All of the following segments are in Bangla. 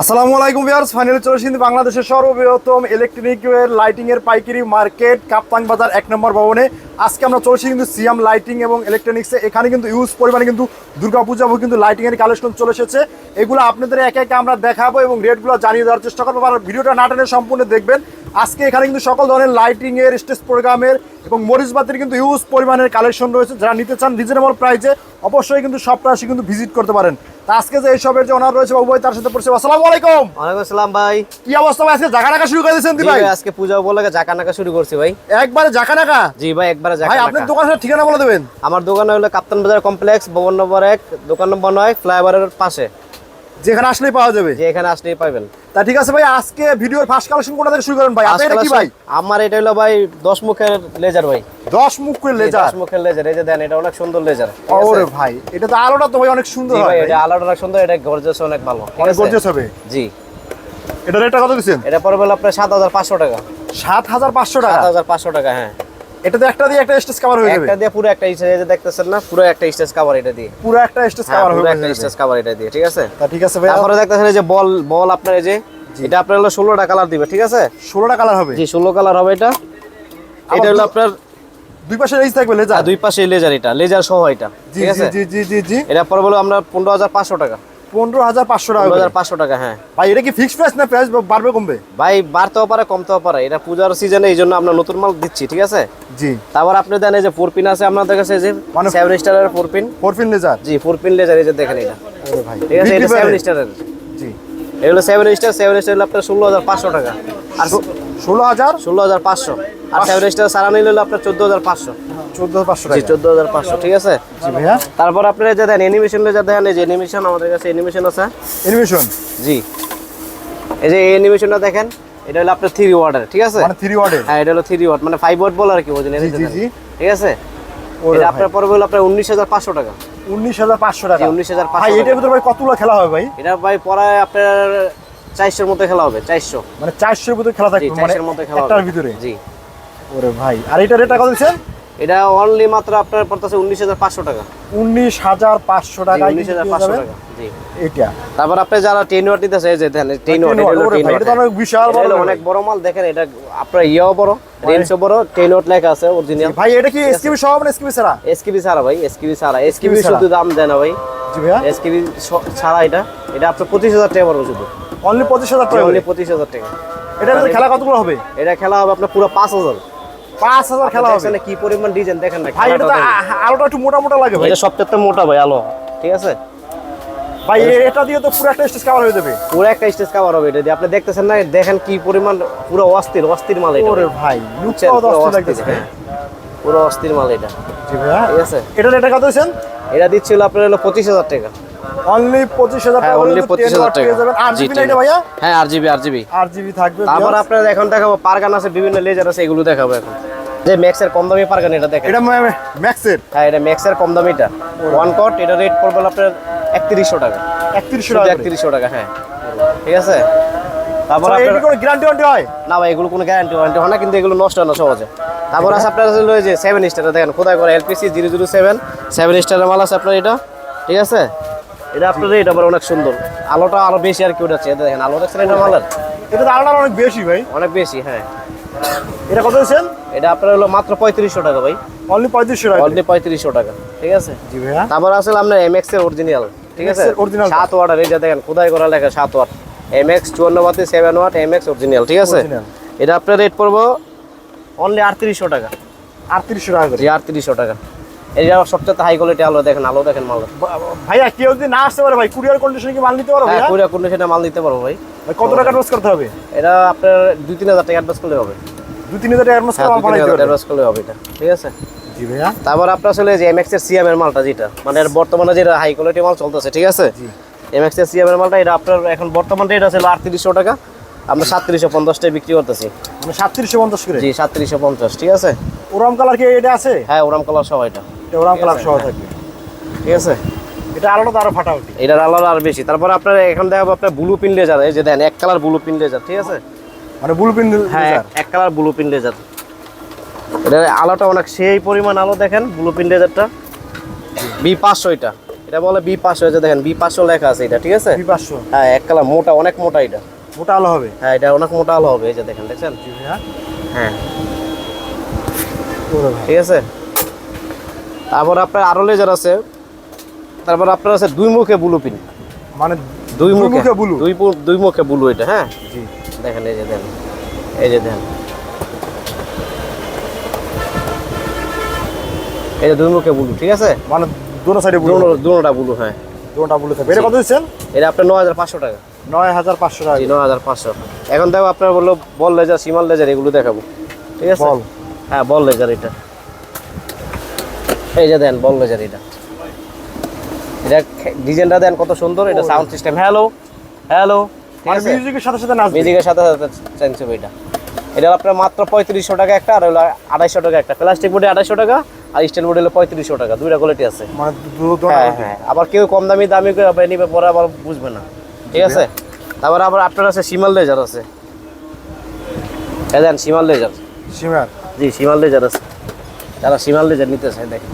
আসসালামু আলাইকুম ভিউয়ার্স ফাইনালি চলে এসেছি বাংলাদেশের সর্ববৃহত্তম ইলেকট্রনিক লাইটিং এর পাইকারি মার্কেট কাপ্তাং বাজার এক নম্বর ভবনে। আজকে আমরা চলে এসেছি কিন্তু সিএম লাইটিং এবং ইলেকট্রনিক্সে এখানে কিন্তু ইউজ পরিমাণে কিন্তু দুর্গাপূজা কিন্তু লাইটিং এর কালেকশন চলে এসেছে। এগুলো আপনাদের একে একে আমরা দেখাবো এবং রেটগুলো জানিয়ে দেওয়ার চেষ্টা করব। আর ভিডিওটা না টেনে সম্পূর্ণ দেখবেন। আজকে এখানে কিন্তু সকল ধরনের লাইটিং এর স্টেজ প্রোগ্রামের এবং মরিচবাতির কিন্তু ইউজ পরিমাণের কালেকশন রয়েছে। যারা নিতে চান রিজনেবল প্রাইসে অবশ্যই কিন্তু সবটা আসি কিন্তু ভিজিট করতে পারেন। তা আজকে যে এইসবের যে ওনার রয়েছে বাবু ভাই তার সাথে পড়ছে আসসালামু আলাইকুম। ওয়ালাইকুম আসসালাম ভাই। কি অবস্থা ভাই? আজকে জায়গা রাখা শুরু করে দিয়েছেন দি ভাই? ভাই, আজকে পূজা বলে জাকা নাকা শুরু করছি ভাই। একবারে জাকা নাকা জি ভাই একবারে জাকা ভাই আপনার দোকানের ঠিকানা বলে দেবেন। আমার দোকান হলো কাপ্তান বাজার কমপ্লেক্স ভবন নম্বর এক দোকান নম্বর নয় ফ্লাইওভারের পাশে। যেখানে আসলেই পাওয়া যাবে। যে আসলেই পাবেন। তা ঠিক আছে ভাই আজকে ভিডিওর ফার্স্ট কালেকশন কোথা থেকে শুরু করেন ভাই? আপনি এটা কি ভাই? আমার এটা হলো ভাই দশ মুখের লেজার ভাই। 10 মুখ লেজার দশ মুখের লেজার এই যে দেন এটা অনেক সুন্দর লেজার ওরে ভাই এটা তো আলোটা তো ভাই অনেক সুন্দর হয় ভাই। এটা অনেক সুন্দর এটা গর্জাস অনেক ভালো। অনেক? গর্জিয়াস হবে। জি। এটা রেটটা কত দিচ্ছেন? এটা পড়বে আপনার সাত হাজার পাঁচশো টাকা। 7500 টাকা। হাজার পাঁচশো টাকা হ্যাঁ। এটাতে একটা দিয়ে একটা স্টেজ কভার হয়ে যাবে। একটা দিয়ে পুরো একটা স্টেজ দেখতেছেন না পুরো একটা স্টেজ কভার এটা দিয়ে। পুরো একটা স্টেজ হ্যাঁ কভার পুরো হয়ে একটা স্টেজ কভার এটা দিয়ে ঠিক আছে? তা ঠিক আছে ভাই তারপরে দেখতেছেন যে বল বল আপনার এই যে এটা আপনার হলো ষোলোটা কালার দিবে ঠিক আছে? 16টা কালার হবে। জি ষোলো কালার হবে এটা। এটা হলো আপনার দুই পাশে রেঞ্জ থাকবে লেজার দুই পাশে লেজার এটা লেজার সহ এটা ঠিক আছে? জি জি জি জি। এটা পরে বলো আমরা পনেরো হাজার পাঁচশো টাকা। 15500 টাকা পনেরো করে। হাজার পাঁচশো টাকা হ্যাঁ। ভাই এটা কি ফিক্সড প্রাইস না প্রাইস বাড়বে কমবে? ভাই বাড়তেও পারে কমতেও পারে। এটা পূজার সিজনে এই জন্য আমরা নতুন মাল দিচ্ছি ঠিক আছে? জি। তারপর আপনি দেন এই যে ফোর পিন আছে আপনাদের কাছে যে মানে- সেভেন স্টারের four pin four pin laser G four pin laser এই যে দেখেন এটা। ভাই ঠিক আছে এটা সেভেন। স্টারের জি। এগুলো সেভেন স্টার সেভেন স্টার আপনার ষোলো হাজার পাঁচশো টাকা। আর ষোলো হাজার? ষোলো হাজার পাঁচশো। আর সেভেন স্টার সারা নিলে আপনার চোদ্দ হাজার পাঁচশো। চোদ্দ পাঁচশো জি টাকা। চোদ্দ হাজার পাঁচশো ঠিক আছে? জি ভাইয়া। তারপর আপনারা যে দেন অ্যানিমেশন যা দেখেন এই যে অ্যানিমেশন আমাদের কাছে অ্যানিমেশন আছে। এনিমেশন জি। এই যে অ্যানিমেশনটা দেখেন এটা হলো আপনার থ্রি ওয়ার্ডের ঠিক আছে? মানে থ্রি ওয়ার্ডের হ্যাঁ এটা হলো মানে ফাইভ ওয়ার্ড বল আর কি বোঝেন জি জি জি। ঠিক আছে? এটা আপনার পড়বে হলো আপনার উনিশ হাজার পাঁচশো টাকা। উনিশ হাজার পাঁচশো টাকা। 19,500 ভাই এটার ভিতরে ভাই কতগুলো খেলা হবে ভাই? এটা ভাই পড়ায় আপনার চারশোর মধ্যে খেলা হবে চারশো। মানে চারশোর ভিতরে খেলা থাকবে মানে মধ্যে খেলা হবে। ভিতরে? জি। ওরে ভাই আর এটা রেটটা কত দিচ্ছেন? এটা অনলি মাত্র আপনার পড়তেছে উনিশ হাজার পাঁচশো টাকা। উনিশ হাজার পাঁচশো টাকা উনিশ হাজার পাঁচশো টাকা জি। এটা। তারপর আপনি যারা টেন ওয়াট নিতেছে যে টেন ওয়াট ভাই, এটা অনেক বিশাল বড় অনেক বড় মাল দেখেন এটা আপনার ইয়েও বড় রেঞ্জও বড় টেন ওয়াট লেখা আছে অরিজিনাল ভাই এটা কি এসকিবি সহ মানে এসকিবি ছাড়া? এসকিবি ছাড়া ভাই এসকিবি ছাড়া। এসকিবি শুধু দাম দেয় না ভাই। জি ভাইয়া। এসকিবি ছাড়া এটা। এটা আপনার পঁচিশ হাজার টাকা পড়বে শুধু। অনলি পঁচিশ হাজার টাকা অনলি পঁচিশ হাজার টাকা। ভিতরে খেলা কতগুলো হবে? এটা খেলা হবে আপনার পুরো পাঁচ হাজার। পাঁচ হাজার খেলা হবে। কি পরিমাণ ডিজাইন দেখেন না ভাই এটা তো আলোটা একটু মোটা মোটা লাগে ভাই। এটা সবচেয়ে মোটা ভাই আলো। ঠিক আছে? ভাই এটা দিয়ে তো পুরো একটা স্টেজ কভার হয়ে যাবে। পুরো একটা স্টেজ কাভার হবে এটা দিয়ে। আপনি দেখতেছেন না দেখেন কি পরিমাণ পুরো অস্থির অস্থির মাল এটা। ওরে ভাই পুরো অস্থির, লাগতেছে। পুরো অস্থির মাল এটা। ঠিক আছে? এটা রেটটা কত দিয়েছেন এটা দিচ্ছিল আপনার হলো পঁচিশ হাজার টাকা। অনলি পঁচিশ হাজার হ্যাঁ টাকা অনলি পঁচিশ হাজার টাকা। আর জি না এটা ভাইয়া হ্যাঁ R GB R GB R GB থাকবে তারপর viewers। এখন দেখাবো পারগান আছে বিভিন্ন লেজার আছে এগুলো দেখাবো এখন। যে ম্যাক্সের কম দামি পারগান এটা দেখেন। এটা ম্যাক্সের হ্যাঁ এটা ম্যাক্সের কম দামিটা। ওয়ান কট এটা রেট পড়বে আপনার একত্রিশশো টাকা। একত্রিশশো টাকা করে। একত্রিশশো টাকা হ্যাঁ। ঠিক আছে? তারপর আপনার এটি কোনো গ্যারান্টি ওয়ারেন্টি হয়? না ভাই এগুলো কোনো গ্যারান্টি ওয়ারেন্টি হয় না কিন্তু এগুলো নষ্ট হয় না সহজে। তারপর আছে আপনার আছে সেভেন স্টার দেখেন কোথায় করে LPC zero zero seven seven স্টারের মাল আছে আপনার এটা। ঠিক আছে? এটা আপনার এটা আবার অনেক সুন্দর। আলোটা আরও বেশি আর কি উঠেছে দেখেন আলো দেখছেন এটা মালের? এটা আলোটা অনেক বেশি ভাই। অনেক বেশি হ্যাঁ। এটা কত দিয়েছেন এটা আপনার হলো মাত্র পঁয়ত্রিশশো টাকা ভাই। অনলি পঁয়ত্রিশশো টাকা। অনলি পঁয়ত্রিশশো টাকা ঠিক আছে? জি ভাইয়া। তারপর আসলে আপনার এমএক্স এর অরিজিনাল ঠিক আছে? টা। সাত ওয়াট আর এই যে দেখেন কোথায় করা লেখা সাত ওয়াট। এমএক্স চুয়ান্ন ওয়াটে সেভেন ওয়াট এমএক্স অরিজিনাল ঠিক আছে? এটা আপনার রেট পড়ব? অনলি আটত্রিশশো টাকা। আটত্রিশশো টাকা জি আটত্রিশশো টাকা। এটা সবচেয়ে হাই কোয়ালিটি আলো দেখেন আলো দেখেন মাল। ভাইয়া কেউ যদি না আসতে পারে ভাই কুরিয়ার কন্ডিশনে কি মাল নিতে পারো হ্যাঁ পুরো কন্ডিশনে মাল দিতে পারব ভাই। ভাই কত টাকা অ্যাডভান্স করতে হবে? এটা আপনার দুই তিন হাজার টাকা অ্যাডভান্স করলে হবে। দুই তিন হাজার অ্যাডভান্স করে মাল দুই তিন বানাইতে হাজার পারবে অ্যাডভান্স করলে হবে এটা ঠিক আছে? জি ভাইয়া। তারপর আপনার আসলে যে এমএক্স এর সিএম এর মালটা যেটা মানে বর্তমানে যেটা হাই কোয়ালিটি মাল চলতেছে ঠিক আছে। এমএক্স এর সিএম এর মালটা এটা আপনার এখন বর্তমান রেট আছে আটত্রিশশো টাকা। আমরা সাতত্রিশশো পঞ্চাশটায় বিক্রি করতেছি। মানে সাতত্রিশশো পঞ্চাশ করে? জি সাতত্রিশশো পঞ্চাশ ঠিক আছে? ওরাম কালার কি এটা আছে? হ্যাঁ ওরাম কালার সহ এটা। ওরাম কালার সহ। থাকবে। ঠিক আছে? এটা আলোটা আরও ফাটাফাটি। এটার আলাদা আর বেশি। তারপর আপনার এখন দেখাবো আপনার ব্লু পিন লেজার এই যে দেন এক কালার ব্লু পিন লেজার ঠিক আছে? মানে বুলপিন হ্যাঁ এক কালার ব্লু পিন লেজার এটার আলোটা অনেক সেই পরিমাণ আলো দেখেন ব্লু পিন লেজারটা বি পাঁচশো এটা। এটা বলে বি পাঁচশো হয়েছে দেখেন বি পাঁচশো লেখা আছে এটা ঠিক আছে? বি পাঁচশো। হ্যাঁ এক কালার মোটা অনেক মোটা এটা। মোটা আলো হবে? হ্যাঁ এটা অনেক মোটা আলো হবে এই যে দেখেন দেখছেন? হ্যাঁ। ঠিক আছে? তারপর আপনার আরও লেজার আছে। তারপর আপনার আছে দুই মুখে ব্লু পিন মানে দুই মুখে blue? দুই দুই মুখে ব্লু এটা হ্যাঁ? জি। দেখেন এই যে দেন। এই যে দেন। এই যে দুই মুখে ব্লু ঠিক আছে? মানে দুটো সাইডে বুলো দুটো- দুটোটা ব্লু হ্যাঁ। দুটোটা বুলো থাকবে। এটা কত দিচ্ছেন? এটা আপনার নয় হাজার পাঁচশো টাকা। নয় হাজার পাঁচশো টাকা। নয় হাজার পাঁচশো। এখন দেখো আপনার বলল বল লেজার সিমাল লেজার এগুলো দেখাবো। ঠিক আছে? বল। হ্যাঁ বল লেজার এটা। এই যে দেন বল লেজার এটা। এটা ডিজাইনটা দেন কত সুন্দর এটা সাউন্ড সিস্টেম হ্যালো হ্যালো মানে মিউজিকের সাথে সাথে নাচবে। মিউজিকের সাথে সাথে চাইছে এটা। এটা আপনার মাত্র পঁয়ত্রিশশো টাকা একটা আর হলো আড়াইশো টাকা একটা। প্লাস্টিক বোর্ডে আড়াইশো টাকা আর স্টিল বোর্ডে হলো পঁয়ত্রিশশো টাকা দুইটা কোয়ালিটি আছে। মানে হ্যাঁ হ্যাঁ আবার কেউ কম দামি দামি করে নিবে পরে আবার বুঝবে না। ঠিক আছে? তারপরে আবার আপনার আছে সিমাল লেজার আছে। এই দেন সিমাল লেজার। সিমার জি সিমাল লেজার আছে। যারা সিমাল লেজার নিতে চায় দেখেন।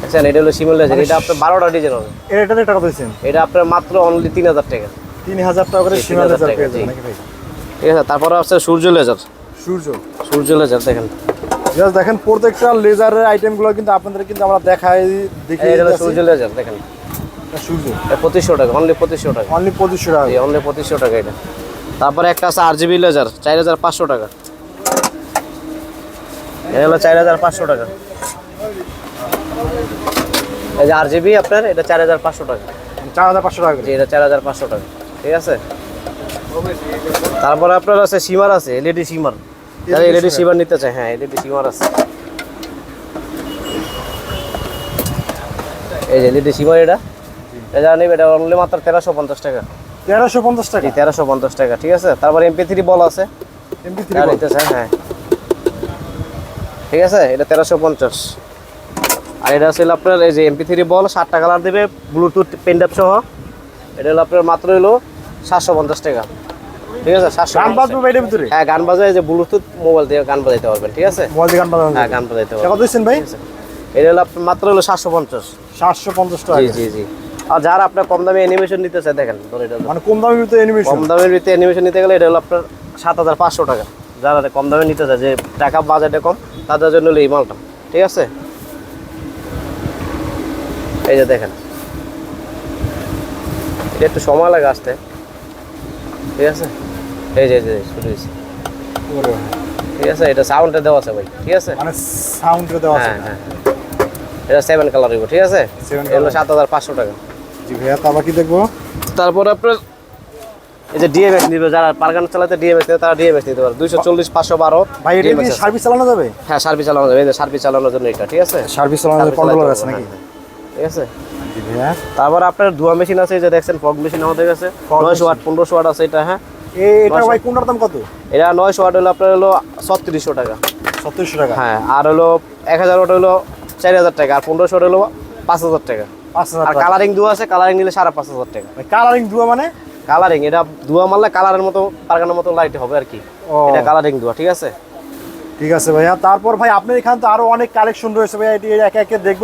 দেখছেন? এটা হলো সিমাল লেজার এটা আপনার বারোটা ডিজাইন হবে। এটা কত দিচ্ছেন? এটা আপনার মাত্র অনলি তিন হাজার টাকা। তিন হাজার টাকা করে 3000 লেজার পেয়ে যাবেন ঠিক আছে তারপরে আছে সূর্য লেজার সূর্য? সূর্য লেজার দেখেন। জাস্ট দেখেন প্রত্যেকটা লেজারের আইটেমগুলো কিন্তু আপনাদের কিন্তু আমরা দেখাই দেখি এটা হলো সূর্য লেজার দেখেন। সূর্য। পঁচিশশো টাকা অনলি পঁচিশশো টাকা। অনলি পঁচিশশো টাকা। অনলি পঁচিশশো টাকা এটা। তারপরে একটা আছে আর জিবি লেজার চার হাজার পাঁচশো টাকা। এটা হলো চার হাজার পাঁচশো টাকা। এই যে আর জিবি আপনার এটা চার হাজার পাঁচশো টাকা। চার হাজার পাঁচশো টাকা জি এটা চার হাজার পাঁচশো টাকা। ঠিক আছে? তারপরে আপনার আছে সিমার আছে এলইডি সিমার। যারা এলইডি সিমার। নিতে চায় হ্যাঁ এলইডি সিমার আছে। এই যে এলইডি সিমার এটা। এটা নেবে এটা অনলি মাত্র তেরোশো পঞ্চাশ টাকা। তেরোশো পঞ্চাশ টাকা। তেরোশো পঞ্চাশ টাকা ঠিক আছে? তারপর এমপি থ্রি বল আছে। এমপি থ্রি হ্যাঁ। ঠিক আছে? এটা তেরোশো পঞ্চাশ। আর এটা হচ্ছে আপনার এই যে এমপি থ্রি বল সাতটা কালার দেবে ব্লুটুথ পেনড্রাইভ সহ। এটা হলো আপনার মাত্র হলো সাতশো পঞ্চাশ টাকা। ঠিক আছে? সাতশো গান বাজবে এটার ভিতরে? হ্যাঁ গান বাজায় যে ব্লুটুথ মোবাইল দিয়ে গান বাজাইতে পারবেন ঠিক আছে? মোবাইল দিয়ে গান বাজানো হ্যাঁ গান বাজাইতে পারবেন। কত দিচ্ছেন ভাই? এটা হলো আপনার মাত্র হলো সাতশো পঞ্চাশ। সাতশো পঞ্চাশ টাকা। জি জি জি। আর যারা আপনার কম দামে অ্যানিমেশন নিতে চায় দেখেন মানে কম দামের ভিতরে অ্যানিমেশন কম দামের ভিতরে অ্যানিমেশন নিতে গেলে এটা হলো আপনার সাত হাজার পাঁচশো টাকা। যারা কম দামে নিতে চায় যে টাকা বাজেটে কম তাদের জন্য হলো এই মালটা। ঠিক আছে? এই যে দেখেন। এটা একটু সময় লাগে আসতে। ঠিক আছে? এই যে শুরু হয়েছে। ঠিক আছে? এটা সাউন্ডে দেওয়া আছে ভাই। ঠিক আছে? মানে সাউন্ড দেওয়া আছে। হ্যাঁ হ্যাঁ এটা সেভেন কালার হইব ঠিক আছে? এগুলো সাত হাজার পাঁচশো টাকা। জি ভাইয়া তারপর কি দেখব? তারপর আপনার এই যে ডিএমএস নিবে যারা পারগান চালাতে ডিএমএস নিবে তারা ডিএমএস নিতে পারে দুইশো চল্লিশ পাঁচশো বারো ভাই এটা সার্ভিস চালানো যাবে? হ্যাঁ সার্ভিস চালানো যাবে। এই যে সার্ভিস চালানোর জন্য এটা ঠিক আছে? সার্ভিস চালানো যাবে Service কন্ট্রোলার আছে নাকি? ঠিক আছে? তারপর আপনার ধোয়া মেশিন আছে যে দেখছেন ফগ মেশিন আমাদের কাছে। নয়শো ওয়াট পনেরোশো ওয়াট আছে এটা হ্যাঁ? এটা ভাই কোনটার দাম কত? এটা নয়শো ওয়াট হলো আপনার হলো ছত্রিশশো টাকা। সত্তরশো টাকা? হ্যাঁ আর হলো এক হাজার ওয়াট হলো চার হাজার টাকা আর পনেরোশো ওয়াট হলো পাঁচ হাজার টাকা। আর কালারিং দুয়া আছে কালারিং নিলে সাড়ে পাঁচ হাজার টাকা। কালারিং দুয়া মানে? কালারিং এটা ধোয়া মারলে কালারের মতো পারগানোর মতো লাইট হবে আর কি। এটা কালারিং ধোয়া ঠিক আছে? ঠিক আছে ভাইয়া। তারপর ভাই আপনার এখানে তো আরও অনেক কালেকশন রয়েছে ভাইয়া। এটি একে একে দেখব